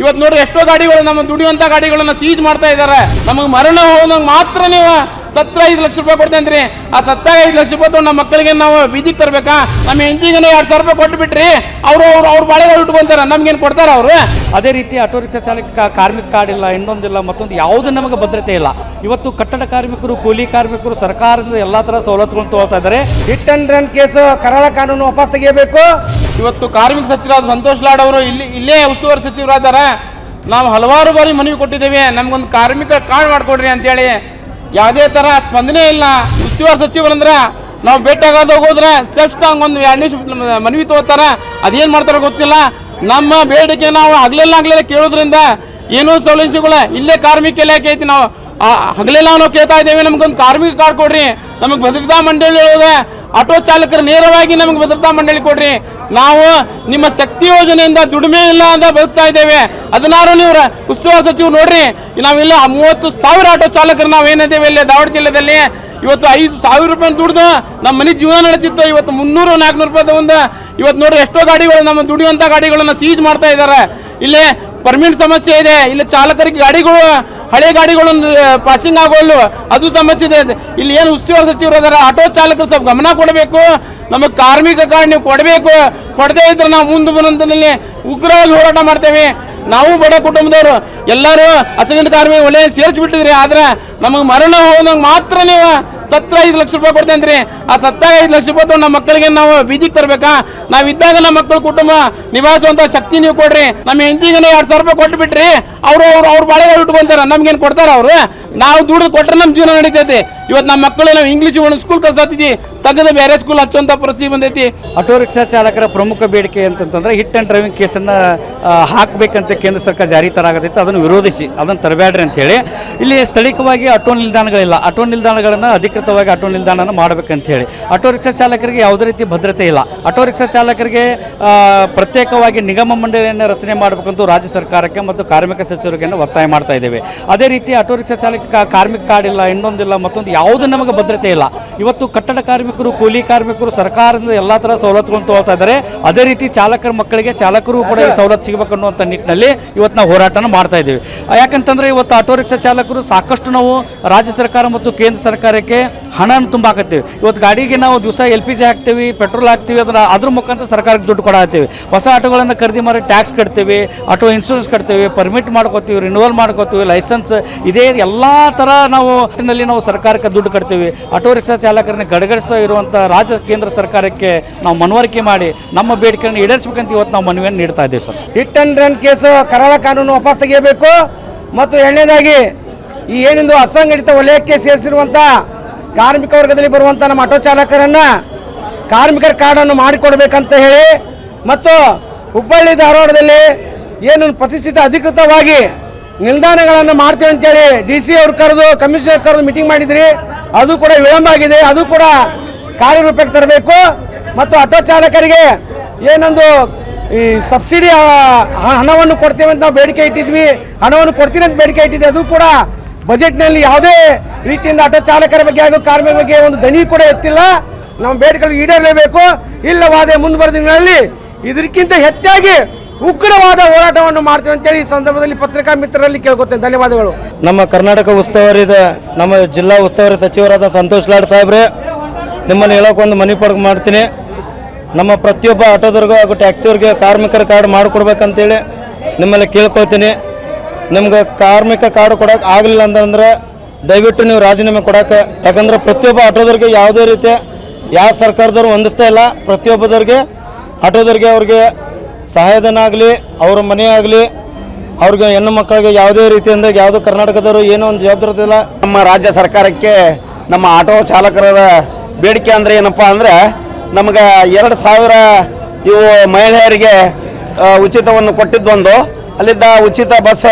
ಇವತ್ತು ನೋಡ್ರಿ ಎಷ್ಟೋ ಗಾಡಿಗಳು ನಮ್ಮ ದುಡಿಯುವಂತ ಗಾಡಿಗಳನ್ನ ಸೀಜ್ ಮಾಡ್ತಾ ಇದ್ದಾರೆ. ನಮಗೆ ಮರಣ ಹೋದಂಗೆ ಮಾತ್ರ ನೀವು ಸತ್ರ ಐದು ಲಕ್ಷ ರೂಪಾಯಿ ಕೊಡ್ತೇನ್ರಿ ಆ ಸತ್ತಾಗ ಐದು ಲಕ್ಷ ರೂಪಾಯಿ ತಗೊಂಡು ನಮ್ಮ ಮಕ್ಕಳಿಗೆ ನಾವು ಬೀದಿಗೆ ತರಬೇಕಾ? ನಮ್ಮ ಹೆಂಡತಿಗೆ ಎರಡು ಸಾವಿರ ರೂಪಾಯಿ ಕೊಟ್ಟು ಬಿಟ್ರಿ ಅವರು ಅವ್ರು ಅವ್ರ ಬಾಳೆಗಳು ಇಟ್ಕೊಂತಾರೆ ನಮ್ಗೇನು ಕೊಡ್ತಾರ ಅವರು? ಅದೇ ರೀತಿ ಆಟೋ ರಿಕ್ಷಾ ಚಾಲಕ ಕಾರ್ಮಿಕ ಕಾರ್ಡ್ ಇಲ್ಲ ಇನ್ನೊಂದಿಲ್ಲ ಮತ್ತೊಂದು ಯಾವುದು ನಮಗೆ ಭದ್ರತೆ ಇಲ್ಲ. ಇವತ್ತು ಕಟ್ಟಡ ಕಾರ್ಮಿಕರು ಕೂಲಿ ಕಾರ್ಮಿಕರು ಸರ್ಕಾರದಿಂದ ಎಲ್ಲ ಥರ ಸವಲತ್ತುಗಳನ್ನು ತಗೊಳ್ತಾ ಇದ್ದಾರೆ. ಹಿಟ್ ಅಂಡ್ ರನ್ ಕೇಸು ಕರಾಳ ಕಾನೂನು ವಾಪಸ್ ತೆಗೆಯಬೇಕು. ಇವತ್ತು ಕಾರ್ಮಿಕ ಸಚಿವರಾದ ಸಂತೋಷ್ ಲಾಡ್ ಅವರು ಇಲ್ಲಿ, ಇಲ್ಲೇ ಉಸ್ತುವಾರಿ ಸಚಿವರಾದಾರೆ ನಾವು ಹಲವಾರು ಬಾರಿ ಮನವಿ ಕೊಟ್ಟಿದ್ದೇವೆ. ನಮ್ಗೊಂದು ಕಾರ್ಮಿಕ ಕಾರ್ಡ್ ಮಾಡಿಕೊಡ್ರಿ ಅಂತೇಳಿ. ಯಾವುದೇ ಥರ ಸ್ಪಂದನೆ ಇಲ್ಲ. ಉಸ್ತುವಾರಿ ಸಚಿವರಂದ್ರೆ ನಾವು ಭೇಟಿಯಾಗೋದು ಹೋಗೋದ್ರೆ ಸೆಫ್ ಸ್ಟಾಂಗ್ ಒಂದು ಎರಡು ನಿಮಿಷ ಮನವಿ ತಗೋತಾರೆ. ಅದೇನು ಮಾಡ್ತಾರೆ ಗೊತ್ತಿಲ್ಲ. ನಮ್ಮ ಬೇಡಿಕೆ ನಾವು ಹಗಲೆಲ್ಲ ಹಗಲೆಲ್ಲ ಕೇಳೋದ್ರಿಂದ ಏನೂ ಸೌಲಭ್ಯಗಳ ಇಲ್ಲೇ ಕಾರ್ಮಿಕ ಇಲಾಖೆ ಐತಿ ನಾವು ಹಗಲೆಲ್ಲ ನಾವು ಕೇಳ್ತಾ ಇದ್ದೇವೆ. ನಮಗೊಂದು ಕಾರ್ಮಿಕ ಕಾರ್ಡ್ ಕೊಡ್ರಿ. ನಮಗೆ ಭದ್ರತಾ ಮಂಡಳಿ ಒಳಗೆ ಆಟೋ ಚಾಲಕರು ನೇರವಾಗಿ ನಮಗೆ ಭದ್ರತಾ ಮಂಡಳಿ ಕೊಡ್ರಿ. ನಾವು ನಿಮ್ಮ ಶಕ್ತಿ ಯೋಜನೆಯಿಂದ ದುಡಿಮೆ ಇಲ್ಲ ಅಂತ ಬದುಕ್ತಾ ಇದ್ದೇವೆ. ಅದನ್ನಾರು ನೀವು ಉಸ್ತುವಾರಿ ಸಚಿವರು ನೋಡ್ರಿ, ನಾವಿಲ್ಲ ಮೂವತ್ತು ಸಾವಿರ ಆಟೋ ಚಾಲಕರು ನಾವು ಏನಿದ್ದೇವೆ ಇಲ್ಲಿ ಧಾರವಾಡ ಜಿಲ್ಲೆಯಲ್ಲಿ ಇವತ್ತು ಐದು ಸಾವಿರ ರೂಪಾಯಿ ದುಡ್ದು ನಮ್ಮ ಮನೆ ಜೀವನ ನಡೀತಿತ್ತು ಇವತ್ತು ಮುನ್ನೂರು, ನಾಲ್ಕುನೂರು ರೂಪಾಯಿ ಒಂದು ಇವತ್ತು ನೋಡ್ರಿ ಎಷ್ಟೋ ಗಾಡಿಗಳು ನಮ್ಮ ದುಡಿಯುವಂಥ ಗಾಡಿಗಳನ್ನು ಸೀಜ್ ಮಾಡ್ತಾ ಇದ್ದಾರೆ. ಇಲ್ಲಿ ಪರ್ಮಿಟ್ ಸಮಸ್ಯೆ ಇದೆ. ಇಲ್ಲಿ ಚಾಲಕರಿಗೆ ಗಾಡಿಗಳು ಹಳೆ ಗಾಡಿಗಳು ಪಾಸಿಂಗ್ ಆಗೋಲ್ಲ ಅದು ಸಮಸ್ಯೆ ಇದೆ. ಇಲ್ಲಿ ಏನು ಉಸ್ತುವಾರಿ ಸಚಿವರು ಅದರ, ಆಟೋ ಚಾಲಕರು ಸ್ವಲ್ಪ ಗಮನ ಕೊಡಬೇಕು. ನಮಗೆ ಕಾರ್ಮಿಕ ಕಾರ್ಡ್ ನೀವು ಕೊಡಬೇಕು. ಕೊಡದೇ ಇದ್ರೆ ನಾವು ಮುಂದೆ ಬಂದಂತಲ್ಲಿ ಉಗ್ರವಾಗಿ ಹೋರಾಟ ಮಾಡ್ತೇವೆ. ನಾವು ಬಡ ಕುಟುಂಬದವರು, ಎಲ್ಲರೂ ಅಸಗಂಡ ಕಾರ್ಮಿಕ ಒಳ್ಳೆ ಸೇರಿಸ್ಬಿಟ್ಟಿದ್ರಿ. ಆದ್ರೆ ನಮಗೆ ಮರಣ ಹೋದಂಗೆ ಮಾತ್ರ ನೀವು ಸತ್ರ ಐದು ಲಕ್ಷ ರೂಪಾಯಿ ಕೊಡ್ತೇನ್ರಿ ಆ ಸತ್ತಾಗ ಐದು ಲಕ್ಷ ರೂಪಾಯಿ ನಮ್ಮ ಮಕ್ಕಳಿಗೆ ನಾವು ಬೀದಿಗೆ ತರಬೇಕಾ? ನಾವು ಇದ್ದಾಗ ನಮ್ಮ ಮಕ್ಕಳ ಕುಟುಂಬ ನಿವಾಸುವಂತ ಶಕ್ತಿ ನೀವು ಕೊಡ್ರಿ. ನಮ್ಮ ಹೆಂಡತಿಗೆ ಎರಡು ಸಾವಿರ ರೂಪಾಯಿ ಕೊಟ್ಟು ಬಿಟ್ರಿ, ಅವರು ಅವ್ರು ಅವ್ರ ಬಾಳೆಗಳು ಇಟ್ಕೊಂತಾರ. ನಮ್ಗೇನು ಕೊಡ್ತಾರ ಅವರು? ನಾವು ದುಡ್ಡು ಕೊಟ್ರೆ ನಮ್ಮ ಜೀವನ ನಡೀತೈತಿ. ಇವತ್ತು ನಮ್ಮ ಮಕ್ಕಳು ನಾವು ಇಂಗ್ಲೀಷ್ ಸ್ಕೂಲ್ ಕಳ್ಸತ್ತಿದ್ವಿ ತೆಗೆದು ಬೇರೆ ಸ್ಕೂಲ್ ಹಚ್ಚುವಂತ ಪರಿಸ್ಥಿತಿ ಬಂದೈತಿ. ಆಟೋ ರಿಕ್ಷಾ ಚಾಲಕರ ಪ್ರಮುಖ ಬೇಡಿಕೆ ಅಂತಂತಂದ್ರೆ ಹಿಟ್ ಅಂಡ್ ಡ್ರೈವಿಂಗ್ ಕೇಸನ್ನು ಹಾಕಬೇಕಂತ ಕೇಂದ್ರ ಸರ್ಕಾರ ಜಾರಿ ತರಾಗತೈತೆ ಅದನ್ನು ವಿರೋಧಿಸಿ, ಅದನ್ನು ತರಬೇಡ್ರಿ ಅಂತೇಳಿ ಇಲ್ಲಿ ಸ್ಥಳೀಯವಾಗಿ ಆಟೋ ನಿಲ್ದಾಣಗಳಿಲ್ಲ. ಆಟೋ ನಿಲ್ದಾಣಗಳನ್ನು ಅಧಿಕೃತವಾಗಿ ಆಟೋ ನಿಲ್ದಾಣನ ಮಾಡಬೇಕಂತ ಹೇಳಿ. ಆಟೋ ರಿಕ್ಷಾ ಚಾಲಕರಿಗೆ ಯಾವುದೇ ರೀತಿ ಭದ್ರತೆ ಇಲ್ಲ. ಆಟೋ ರಿಕ್ಷಾ ಚಾಲಕರಿಗೆ ಪ್ರತ್ಯೇಕವಾಗಿ ನಿಗಮ ಮಂಡಳಿಯನ್ನು ರಚನೆ ಮಾಡಬೇಕಂತೂ ರಾಜ್ಯ ಸರ್ಕಾರಕ್ಕೆ ಮತ್ತು ಕಾರ್ಮಿಕ ಸಚಿವರಿಗೆ ಒತ್ತಾಯ ಮಾಡ್ತಾ ಇದ್ದೇವೆ. ಅದೇ ರೀತಿ ಆಟೋ ರಿಕ್ಷಾ ಚಾಲಕ ಕಾರ್ಮಿಕ ಕಾರ್ಡ್ ಇಲ್ಲ, ಇನ್ನೊಂದಿಲ್ಲ, ಮತ್ತೊಂದು ಯಾವುದು ನಮಗೆ ಭದ್ರತೆ ಇಲ್ಲ. ಇವತ್ತು ಕಟ್ಟಡ ಕಾರ್ಮಿಕರು, ಕೂಲಿ ಕಾರ್ಮಿಕರು ಸರ್ಕಾರದಿಂದ ಎಲ್ಲ ಥರ ಸವಲತ್ತುಗಳನ್ನು ತಗೊಳ್ತಾ ಇದ್ದಾರೆ. ಅದೇ ರೀತಿ ಚಾಲಕರ ಮಕ್ಕಳಿಗೆ ಚಾಲಕರು ಕೂಡ ಈ ಸವಲತ್ತು ಸಿಗಬೇಕು ಅನ್ನುವಂಥ ನಿಟ್ಟಿನಲ್ಲಿ ಇವತ್ತು ನಾವು ಹೋರಾಟನ ಮಾಡ್ತಾ ಇದ್ದೀವಿ. ಯಾಕಂತಂದ್ರೆ ಇವತ್ತು ಆಟೋ ರಿಕ್ಷಾ ಚಾಲಕರು ಸಾಕಷ್ಟು ನಾವು ರಾಜ್ಯ ಸರ್ಕಾರ ಮತ್ತು ಕೇಂದ್ರ ಸರ್ಕಾರಕ್ಕೆ ಹಣನ ತುಂಬಾಕತ್ತೀವಿ ಇವತ್ತು ಗಾಡಿಗೆ ನಾವು ದಿವಸ ಎಲ್ ಪಿ ಜಿ ಹಾಕ್ತೀವಿ, ಪೆಟ್ರೋಲ್ ಹಾಕ್ತೀವಿ ಅದರ ಅದ್ರ ಮುಖಾಂತರ ಸರ್ಕಾರಕ್ಕೆ ದುಡ್ಡು ಕೊಡತ್ತೀವಿ ಹೊಸ ಆಟೋಗಳನ್ನು ಖರೀದಿ ಮಾಡಿ ಟ್ಯಾಕ್ಸ್ ಕಟ್ತೀವಿ, ಆಟೋ ಇನ್ಶೂರೆನ್ಸ್ ಕಟ್ತೀವಿ, ಪರ್ಮಿಟ್ ಮಾಡ್ಕೋತೀವಿ ರಿನ್ಯೂವಲ್ ಮಾಡ್ಕೋತೀವಿ ಲೈಸೆನ್ಸ್ ಇದೇ ಎಲ್ಲ ಥರ ನಾವು ನಾವು ಸರ್ಕಾರಕ್ಕೆ ದುಡ್ಡು ಕಟ್ತೀವಿ. ಆಟೋ ರಿಕ್ಷಾ ಚಾಲಕರನ್ನ ಗಡಗಡಿಸೋ ಇರುವಂಥ ರಾಜ್ಯ ಕೇಂದ್ರ ಸರ್ಕಾರಕ್ಕೆ ನಾವು ಮನವರಿಕೆ ಮಾಡಿ ನಮ್ಮ ಬೇಡಿಕೆಯನ್ನು ಈಡೇರಿಸಬೇಕಂತ ಇವತ್ತು ನಾವು ಮನವಿಯನ್ನು ನೀಡ್ತಾ ಇದ್ದೀವಿ sir. Hit and run case ಕರಾಳ ಕಾನೂನು ವಾಪಸ್ ತೆಗೆಯಬೇಕು. ಮತ್ತು ಎರಡನೇದಾಗಿ ಈ ಏನಿಂದು ಅಸಂಘಟಿತ ವಲಯಕ್ಕೆ ಸೇರಿಸಿರುವಂಥ ಕಾರ್ಮಿಕ ವರ್ಗದಲ್ಲಿ ಬರುವಂಥ ನಮ್ಮ ಆಟೋ ಚಾಲಕರನ್ನು ಕಾರ್ಮಿಕರ ಕಾರ್ಡನ್ನು ಮಾಡಿಕೊಡ್ಬೇಕಂತ ಹೇಳಿ ಮತ್ತು ಹುಬ್ಬಳ್ಳಿ ಧಾರವಾಡದಲ್ಲಿ ಏನು ಪ್ರತಿಷ್ಠಿತ ಅಧಿಕೃತವಾಗಿ ನಿಲ್ದಾಣಗಳನ್ನು ಮಾಡ್ತೇವೆ ಅಂತೇಳಿ ಡಿ ಸಿ ಅವ್ರು ಕರೆದು, ಕಮಿಷನರ್ ಕರೆದು ಮೀಟಿಂಗ್ ಮಾಡಿದ್ರಿ. ಅದು ಕೂಡ ವಿಳಂಬ ಆಗಿದೆ. ಅದು ಕೂಡ ಕಾರ್ಯರೂಪಕ್ಕೆ ತರಬೇಕು. ಮತ್ತು ಆಟೋ ಚಾಲಕರಿಗೆ ಏನೊಂದು ಈ ಸಬ್ಸಿಡಿ ಹಣವನ್ನು ಕೊಡ್ತೇವೆ ಅಂತ ನಾವು ಬೇಡಿಕೆ ಇಟ್ಟಿದ್ವಿ. ಹಣವನ್ನು ಕೊಡ್ತೀನಿ ಅಂತ ಬೇಡಿಕೆ ಇಟ್ಟಿದ್ವಿ. ಅದು ಕೂಡ ಬಜೆಟ್ನಲ್ಲಿ ಯಾವುದೇ ರೀತಿಯಿಂದ ಆಟೋ ಚಾಲಕರ ಬಗ್ಗೆ ಹಾಗೂ ಕಾರ್ಮಿಕರ ಬಗ್ಗೆ ಒಂದು ದನಿ ಕೂಡ ಎತ್ತಿಲ್ಲ. ನಮ್ಮ ಬೇಡಿಕೆಗಳು ಈಡೇರಲೇಬೇಕು. ಇಲ್ಲವಾದ ಮುಂದುವರೆದ ದಿನಗಳಲ್ಲಿ ಇದಕ್ಕಿಂತ ಹೆಚ್ಚಾಗಿ ಉಗ್ರವಾದ ಹೋರಾಟವನ್ನು ಮಾಡ್ತೇವೆ ಅಂತೇಳಿ ಈ ಸಂದರ್ಭದಲ್ಲಿ ಪತ್ರಿಕಾ ಮಿತ್ರರಲ್ಲಿ ಕೇಳ್ಕೊತೇನೆ. ಧನ್ಯವಾದಗಳು. ನಮ್ಮ ಕರ್ನಾಟಕ ಉಸ್ತುವಾರಿದ, ನಮ್ಮ ಜಿಲ್ಲಾ ಉಸ್ತುವಾರಿ ಸಚಿವರಾದ ಸಂತೋಷ್ ಲಾಡ್ ಸಾಹೇಬ್ರೆ, ನಿಮ್ಮನ್ನು ಹೇಳೋಕೊಂದು ಮನವಿ ಪಡ್ಕ ಮಾಡ್ತೀನಿ. ನಮ್ಮ ಪ್ರತಿಯೊಬ್ಬ ಆಟೋದವ್ರಿಗೂ ಹಾಗೂ ಟ್ಯಾಕ್ಸಿಯವ್ರಿಗೆ ಕಾರ್ಮಿಕರ ಕಾರ್ಡ್ ಮಾಡಿಕೊಡ್ಬೇಕಂತೇಳಿ ನಿಮ್ಮಲ್ಲಿ ಕೇಳ್ಕೊಳ್ತೀನಿ. ನಿಮ್ಗೆ ಕಾರ್ಮಿಕ ಕಾರ್ಡ್ ಕೊಡೋಕೆ ಆಗಲಿಲ್ಲ ಅಂತಂದ್ರೆ ದಯವಿಟ್ಟು ನೀವು ರಾಜೀನಾಮೆ ಕೊಡೋಕೆ. ಯಾಕಂದ್ರೆ ಪ್ರತಿಯೊಬ್ಬ ಆಟೋದವ್ರಿಗೆ ಯಾವುದೇ ರೀತಿಯ, ಯಾವ ಸರ್ಕಾರದವ್ರು ಹೊಂದಿಸ್ತಾ ಇಲ್ಲ, ಪ್ರತಿಯೊಬ್ಬದವ್ರಿಗೆ ಆಟೋದವ್ರಿಗೆ ಅವ್ರಿಗೆ ಸಹಾಯಧನ ಆಗಲಿ ಅವ್ರ ಮನೆ ಆಗಲಿ ಅವ್ರಿಗೆ ಹೆಣ್ಣು ಮಕ್ಕಳಿಗೆ ಯಾವುದೇ ರೀತಿಯಿಂದ ಯಾವುದೋ ಕರ್ನಾಟಕದವರು ಏನೋ ಒಂದು ಜವಾಬ್ದಾರಿ ನಮ್ಮ ರಾಜ್ಯ ಸರ್ಕಾರಕ್ಕೆ ನಮ್ಮ ಆಟೋ ಚಾಲಕರ ಬೇಡಿಕೆ ಅಂದರೆ ಏನಪ್ಪ ಅಂದ್ರೆ, ನಮಗೆ ಎರಡು ಸಾವಿರ ಇವು ಮಹಿಳೆಯರಿಗೆ ಉಚಿತವನ್ನು ಕೊಟ್ಟಿದ್ದೊಂದು, ಅಲ್ಲಿದ್ದ ಉಚಿತ ಬಸ್,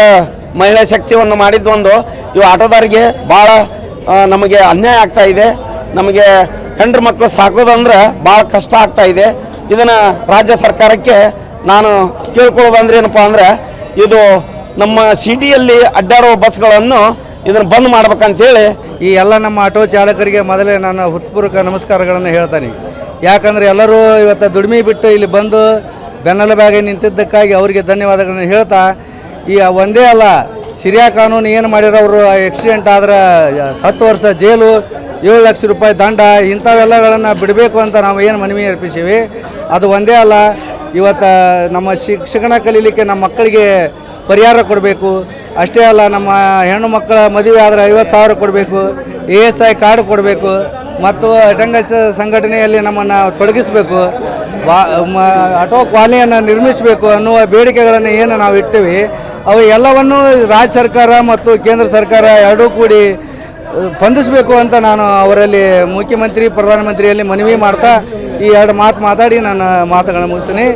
ಮಹಿಳಾ ಶಕ್ತಿಯನ್ನು ಮಾಡಿದ್ದೊಂದು, ಇವು ಆಟೋದಾರಿಗೆ ಭಾಳ ನಮಗೆ ಅನ್ಯಾಯ ಆಗ್ತಾ ಇದೆ. ನಮಗೆ ಹೆಣ್ಣು ಮಕ್ಕಳು ಸಾಕೋದಂದ್ರೆ ಭಾಳ ಕಷ್ಟ ಆಗ್ತಾ ಇದೆ. ಇದನ್ನು ರಾಜ್ಯ ಸರ್ಕಾರಕ್ಕೆ ನಾನು ಕೇಳ್ಕೊಳ್ಳೋದಂದ್ರೆ ಏನಪ್ಪ ಅಂದ್ರೆ ಇದು ನಮ್ಮ ಸಿಟಿಯಲ್ಲಿ ಅಡ್ಡಾಡೋ ಬಸ್ಗಳನ್ನು ಇದನ್ನು ಬಂದ್ ಮಾಡ್ಬೇಕಂತೇಳಿ ಈ ಎಲ್ಲ ನಮ್ಮ ಆಟೋ ಚಾಲಕರಿಗೆ ಮೊದಲೇ ನಾನು ಹೃತ್ಪೂರ್ವಕ ನಮಸ್ಕಾರಗಳನ್ನು ಹೇಳ್ತಾನೆ. ಯಾಕಂದರೆ ಎಲ್ಲರೂ ಇವತ್ತು ದುಡಿಮೆ ಬಿಟ್ಟು ಇಲ್ಲಿ ಬಂದು ಬೆನ್ನೆಲುಬಾಗಿ ನಿಂತಿದ್ದಕ್ಕಾಗಿ ಅವರಿಗೆ ಧನ್ಯವಾದಗಳನ್ನು ಹೇಳ್ತಾ, ಈ ಒಂದೇ ಅಲ್ಲ, ಸಿರಿಯಾ ಕಾನೂನು ಏನು ಮಾಡಿರೋ ಅವರು ಆಕ್ಸಿಡೆಂಟ್ ಆದ್ರೆ ಹತ್ತು ವರ್ಷ ಜೈಲು, ಏಳು ಲಕ್ಷ ರೂಪಾಯಿ ದಂಡ, ಇಂಥವೆಲ್ಲಗಳನ್ನು ಬಿಡಬೇಕು ಅಂತ ನಾವು ಏನು ಮನವಿ ಅರ್ಪಿಸೀವಿ. ಅದು ಒಂದೇ ಅಲ್ಲ ಇವತ್ತು ನಮ್ಮ ಶಿಕ್ಷಣ ಕಲೀಲಿಕ್ಕೆ ನಮ್ಮ ಮಕ್ಕಳಿಗೆ ಪರಿಹಾರ ಕೊಡಬೇಕು. ಅಷ್ಟೇ ಅಲ್ಲ, ನಮ್ಮ ಹೆಣ್ಣು ಮಕ್ಕಳ ಮದುವೆ ಆದರೆ ಐವತ್ತು ಸಾವಿರ ಕೊಡಬೇಕು. ಎ ಎಸ್ ಐ ಕಾರ್ಡ್ ಕೊಡಬೇಕು. ಮತ್ತು ಅಟಂಗ ಸಂಘಟನೆಯಲ್ಲಿ ನಮ್ಮನ್ನು ತೊಡಗಿಸಬೇಕು. ವಾ ಆಟೋ ಕ್ವಾಲಿಯನ್ನು ನಿರ್ಮಿಸಬೇಕು ಅನ್ನುವ ಬೇಡಿಕೆಗಳನ್ನು ಏನು ನಾವು ಇಟ್ಟಿವಿ. ಅವು ಎಲ್ಲವನ್ನು ರಾಜ್ಯ ಸರ್ಕಾರ ಮತ್ತು ಕೇಂದ್ರ ಸರ್ಕಾರ ಎರಡೂ ಕೂಡಿ ಸ್ಪಂದಿಸಬೇಕು ಅಂತ ನಾನು ಅವರಲ್ಲಿ ಮುಖ್ಯಮಂತ್ರಿ, ಪ್ರಧಾನಮಂತ್ರಿಯಲ್ಲಿ ಮನವಿ ಮಾಡ್ತಾ ಈ ಎರಡು ಮಾತು ಮಾತಾಡಿ ನಾನು ಮಾತುಗಳನ್ನು ಮುಗಿಸ್ತೀನಿ.